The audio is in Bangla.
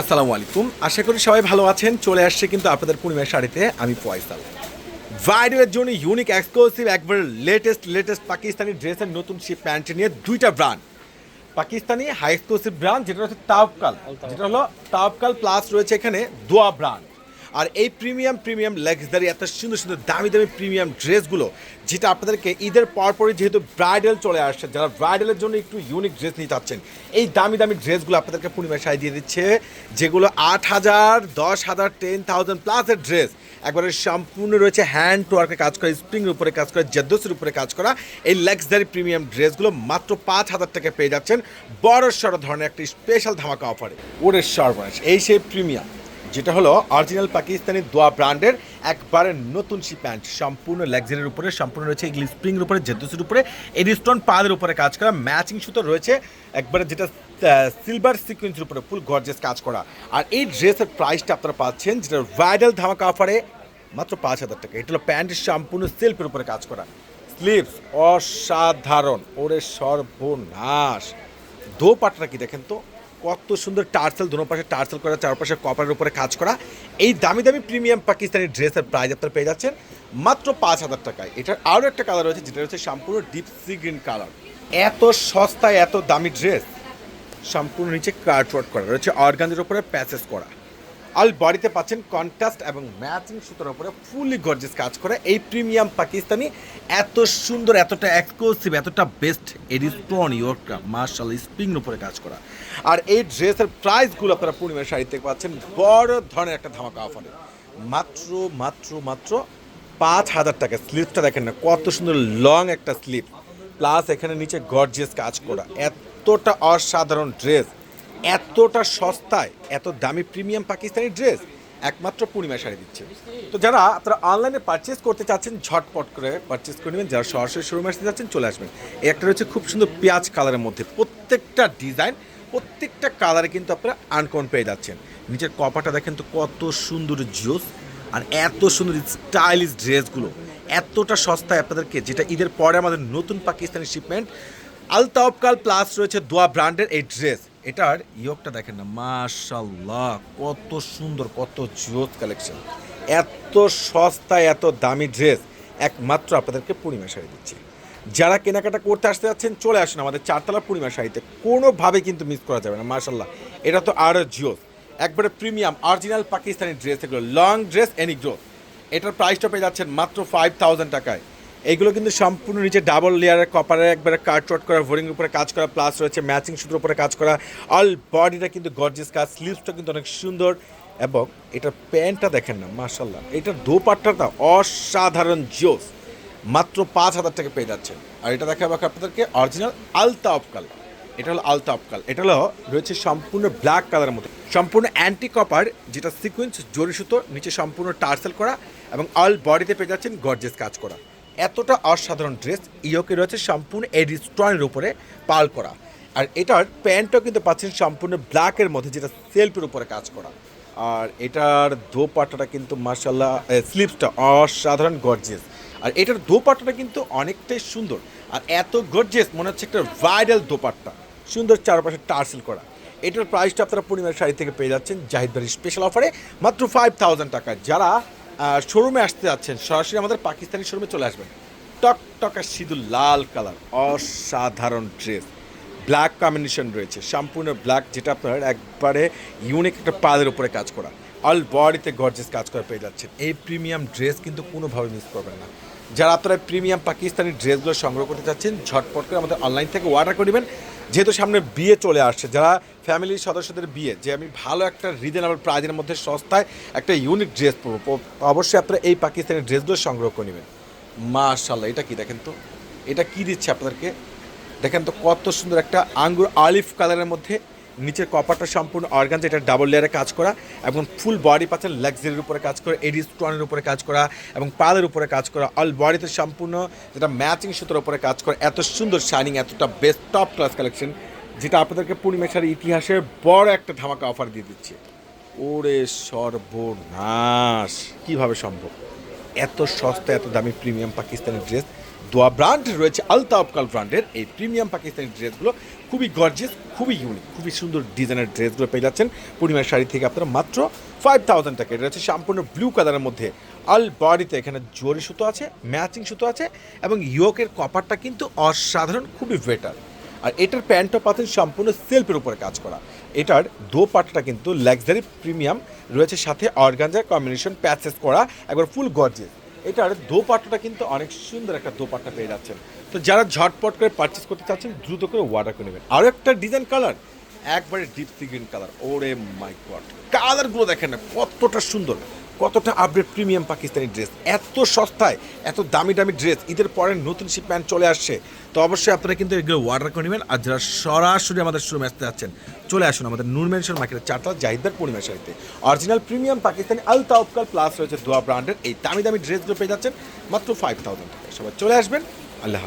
আসসালামু আলাইকুম। আশা করি সবাই ভালো আছেন। চলে আসছে কিন্তু আপনাদের পূর্ণিমার শাড়িতে আমি ফয়সাল। ভাইডের জন্য ইউনিক এক্সক্লুসিভ একবার লেটেস্ট লেটেস্ট পাকিস্তানি ড্রেসের নতুন সেই প্যান্ট নিয়ে দুইটা brand Pakistani high exclusive brand যেটা হচ্ছে তাওকাল যেটা হলো তাওকাল প্লাস রয়েছে এখানে দোয়া ব্র্যান্ড আর এই প্রিমিয়াম প্রিমিয়াম লেগসদারি এত সুন্দর সুন্দর দামি দামি প্রিমিয়াম ড্রেসগুলো যেটা আপনাদেরকে ঈদের পরপরই যেহেতু ব্রাইডাল চলে আসছে, যারা ব্রাইডালের জন্য একটু ইউনিক ড্রেস নিতে চাচ্ছেন, এই দামি দামি ড্রেসগুলো আপনাদেরকে পূর্ণিমায় সাই দিয়ে দিচ্ছে, যেগুলো আট হাজার, দশ হাজার টেন থাউজেন্ড প্লাসের ড্রেস একবারে সম্পূর্ণ রয়েছে হ্যান্ড টু ওয়ার্কে কাজ করা স্প্রিংয়ের উপরে কাজ করা জেদ্দোসের উপরে কাজ করা, এই লেক্সদারি প্রিমিয়াম ড্রেসগুলো মাত্র পাঁচ হাজার টাকা পেয়ে যাচ্ছেন বড় সড় ধরনের একটি স্পেশাল ধামাকা অফারে ওরের সর্বনাশ, এই সেই প্রিমিয়াম যেটা হলো অরিজিনাল পাকিস্তানি দোয়া ব্র্যান্ডের একবারে নতুন সি প্যান্ট। সম্পূর্ণ লেগজারির উপরে, সম্পূর্ণ রয়েছে এগুলি স্প্রিংয়ের উপরে জেদ্দোসের উপরে এডিস্টোন পাদের উপরে কাজ করা ম্যাচিং সুতো রয়েছে, একবারে যেটা সিলভার সিকুয়েন্সের উপরে ফুল গর্জেস কাজ করা। আর এই ড্রেসের প্রাইসটা আপনারা পাচ্ছেন, যেটা ভাইডাল ধামাকা অফারে মাত্র পাঁচ হাজার টাকা। এটা হলো প্যান্টের সম্পূর্ণ সেলফের উপরে কাজ করা। স্লিভস অসাধারণ, ওরে সর্বনাশ। দো পাটটা কি দেখেন তো? কত সুন্দর টার্সেল, দুনো পাশে টার্সেল করা, চারপাশে কপারের উপরে কাজ করা। এই দামি দামি প্রিমিয়াম পাকিস্তানি ড্রেসের প্রাইস আপনারা পেয়ে যাচ্ছেন মাত্র পাঁচ হাজার টাকায়। এটার আরও একটা কালার রয়েছে, যেটা হচ্ছে সম্পূর্ণ ডিপ সি গ্রিন কালার এত সস্তায় এত দামি ড্রেস সম্পূর্ণ নিচে কার্টওয়ার্ক করা, রয়েছে অর্গানদের উপরে প্যাচেস করা। অল বডিতে পাচ্ছেন কন্ট্রাস্ট এবং ম্যাচিং সুতোর উপরে ফুলি গর্জেস কাজ করে। এই প্রিমিয়াম পাকিস্তানি এত সুন্দর, এতটা এক্সক্লুসিভ এতটা বেস্ট এডিস্টন ইয়র্কটা মার্শাল স্প্রিং উপরে কাজ করা। আর এই ড্রেসের প্রাইসগুলো আপনারা পূর্ণিমার শাড়িতে পাচ্ছেন, বড় ধরনের একটা ধামাকা অফারে মাত্র মাত্র মাত্র পাঁচ হাজার টাকা। স্লিপটা দেখেন না, কত সুন্দর লং একটা স্লিপ প্লাস এখানে নিচে গর্জিয়াস কাজ করা। এতটা অসাধারণ ড্রেস এতটা সস্তায়, এত দামি প্রিমিয়াম পাকিস্তানি ড্রেস একমাত্র পূর্ণিমা শাড়ি দিচ্ছে। তো যারা আপনারা অনলাইনে পারচেস করতে চাচ্ছেন, ঝটপট করে পারচেস করে নেবেন। যারা সরাসরি শোরুমে আসতে চাচ্ছেন, চলে আসবেন। একটা রয়েছে খুব সুন্দর পেঁয়াজ কালারের মধ্যে। প্রত্যেকটা ডিজাইন প্রত্যেকটা কালারে কিন্তু আপনারা আনকন পেয়ে যাচ্ছেন। নিচের কপাটা দেখেন তো কত সুন্দর জিওস আর এত সুন্দর স্টাইলিশ ড্রেসগুলো এতটা সস্তায় আপনাদেরকে, যেটা ঈদের পরে আমাদের নতুন পাকিস্তানি শিপমেন্ট আলতাবকাল প্লাস রয়েছে দোয়া ব্র্যান্ডের এই ড্রেস এটার ইয়কটা দেখেন না মাশাল্লাহ কত সুন্দর, কত জিওস কালেকশন এত সস্তায় এত দামি ড্রেস একমাত্র আপনাদেরকে পূর্ণিমা শাড়ি দিচ্ছি। যারা কেনাকাটা করতে আসতে যাচ্ছেন, চলে আসেন আমাদের চারতলা পূর্ণিমা শাড়িতে। কোনোভাবে কিন্তু মিস করা যাবে না মাশাল্লাহ এটা তো আরও জিওস একবারে প্রিমিয়াম অরিজিনাল পাকিস্তানি ড্রেস এগুলো লং ড্রেস এনি গ্রোথ এটার প্রাইসটা পেয়ে যাচ্ছেন মাত্র ফাইভ থাউজেন্ড টাকায়। এইগুলো কিন্তু সম্পূর্ণ নিচে ডাবল লেয়ারের কপারে একবারে কাটওয়াট করা ভোরিং উপরে কাজ করা প্লাস রয়েছে ম্যাচিং সুতোর উপরে কাজ করা। অল বডিটা কিন্তু গর্জিয়াস কাজ স্লিভসটা কিন্তু অনেক সুন্দর। এবং এটার প্যান্টটা দেখেন না মার্শাল্লাহ এটার দোপাট্টাটা অসাধারণ জোস। মাত্র পাঁচ হাজার টাকা পেয়ে যাচ্ছেন। আর এটা দেখাবো আপনাদেরকে অরিজিনাল আলতা অফকাল এটা হলো আলতা অফকাল এটা হলো, রয়েছে সম্পূর্ণ ব্ল্যাক কালারের মতো। সম্পূর্ণ অ্যান্টি কপার যেটা সিকুয়েন্স জরি সুতো নিচে সম্পূর্ণ টার্সেল করা, এবং অল বডিতে পেয়ে যাচ্ছেন গর্জেস কাজ করা। এতটা অসাধারণ ড্রেস ইয়োকে রয়েছে সম্পূর্ণ এডি স্টোনের উপরে পাল করা। আর এটার প্যান্টটাও কিন্তু পাচ্ছেন সম্পূর্ণ ব্ল্যাকের মধ্যে, যেটা সেলফের উপরে কাজ করা। আর এটার দোপাট্টাটা কিন্তু মার্শাল্লাহ স্লিপসটা অসাধারণ গর্জিয়াস। আর এটার দোপাট্টাটা কিন্তু অনেকটাই সুন্দর। আর এত গর্জিয়াস, মনে হচ্ছে একটা ভাইরাল দোপাট্টা। সুন্দর চারপাশে টার্সেল করা। এটার প্রাইসটা আপনারা পূর্ণিমার শাড়ি থেকে পেয়ে যাচ্ছেন জাহিদ বাড়ির স্পেশাল অফারে মাত্র ফাইভ থাউজেন্ড টাকা যারা শোরুমে আসতে যাচ্ছেন, সরাসরি আমাদের পাকিস্তানি শোরুমে চলে আসবেন। টক টকা সিঁদুর, লাল কালার, অসাধারণ ড্রেস ব্ল্যাক কম্বিনেশন রয়েছে, সম্পূর্ণ ব্ল্যাক যেটা আপনার একবারে ইউনিক একটা পাদের উপরে কাজ করা। অল বডিতে গর্জেস কাজ করে পেয়ে যাচ্ছেন। এই প্রিমিয়াম ড্রেস কিন্তু কোনোভাবে মিস করবেন না। যারা আপনারা প্রিমিয়াম পাকিস্তানি ড্রেসগুলো সংগ্রহ করতে চাচ্ছেন, ঝটপট করে আমাদের অনলাইন থেকে অর্ডার করে নেবেন। যেহেতু সামনে বিয়ে চলে আসছে, যারা ফ্যামিলির সদস্যদের বিয়ে, যে আমি ভালো একটা রিজনেবল প্রাইজের মধ্যে সস্তায় একটা ইউনিক ড্রেস পরবো অবশ্যই আপনারা এই পাকিস্তানি ড্রেসগুলো সংগ্রহ করে নেবেন। মাশাল্লাহ এটা কি দেখেন তো? এটা কি দিচ্ছে আপনাদেরকে? দেখেন তো কত সুন্দর একটা আঙ্গুর আলিফ কালারের মধ্যে নিচের কপারটা সম্পূর্ণ অর্গান যেটা ডাবল লেয়ারে কাজ করা এবং ফুল বডি পাচ্ছেন লাক্সারির উপরে কাজ করা এডি স্টোনের উপরে কাজ করা এবং পালের উপরে কাজ করা অল বডিতে সম্পূর্ণ যেটা ম্যাচিং সুতোর উপরে কাজ করা, এত সুন্দর শাইনিং এতটা বেস্ট টপ ক্লাস কালেকশন যেটা আপনাদেরকে পূর্ণিমেশার ইতিহাসের বড় একটা ধামাকা অফার দিয়ে দিচ্ছে। ওরে সর্বনাশ! কীভাবে সম্ভব? এত সস্তা, এত দামি প্রিমিয়াম পাকিস্তানি ড্রেস দোয়া ব্র্যান্ড রয়েছে আলতা অফকাল ব্র্যান্ডের এই প্রিমিয়াম পাকিস্তানি ড্রেসগুলো খুবই গর্জিয়াস খুবই ইউনিক খুবই সুন্দর ডিজাইনের ড্রেসগুলো পেয়ে যাচ্ছেন। পূর্ণিমার শাড়ি থেকে আপনারা মাত্র ফাইভ থাউজেন্ড টাকা এটা হচ্ছে সম্পূর্ণ ব্লু কালারের মধ্যে। আল বডিতে এখানে জরি সুতো আছে ম্যাচিং সুতো আছে এবং ইয়োকের কপারটা কিন্তু অসাধারণ, খুবই বেটার আর এটার প্যান্টটা পাচ্ছেন সম্পূর্ণ সেলফের উপরে কাজ করা। এটার দো পাটটা কিন্তু লাক্সারি প্রিমিয়াম রয়েছে সাথে অর্গানজার কম্বিনেশন প্যাচেস করা, একবার ফুল গর্জেস এটার দোপাট্টাটা কিন্তু অনেক সুন্দর একটা দোপাট্টা পেয়ে যাচ্ছেন। তো যারা ঝটপট করে পারচেস করতে চাচ্ছেন, দ্রুত করে ওয়াটার করে নেবেন। আরও একটা ডিজাইন কালার একবারে ডিপ গ্রিন কালার ওরে মাই গড কালারগুলো দেখেন না, কতটা সুন্দর। কতটা আপডেট প্রিমিয়াম পাকিস্তানি ড্রেস এত সস্তায়, এত দামি দামি ড্রেস ঈদের পরে নতুন সে প্যান্ট চলে আসছে। তো অবশ্যই আপনারা কিন্তু এগুলো অর্ডার করে নেবেন। আর যারা সরাসরি আমাদের শোরুমে আসতে যাচ্ছেন, চলে আসুন আমাদের নূর মেনশন মার্কেটের চারটা জাহিদার পূর্ণিমা শাড়িতে অরিজিনাল প্রিমিয়াম পাকিস্তানি আল তাউকাল প্লাস রয়েছে দোয়া ব্র্যান্ডের এই দামি দামি ড্রেসগুলো পেয়ে যাচ্ছেন মাত্র ফাইভ থাউজেন্ড সবাই চলে আসবেন। আল্লাহ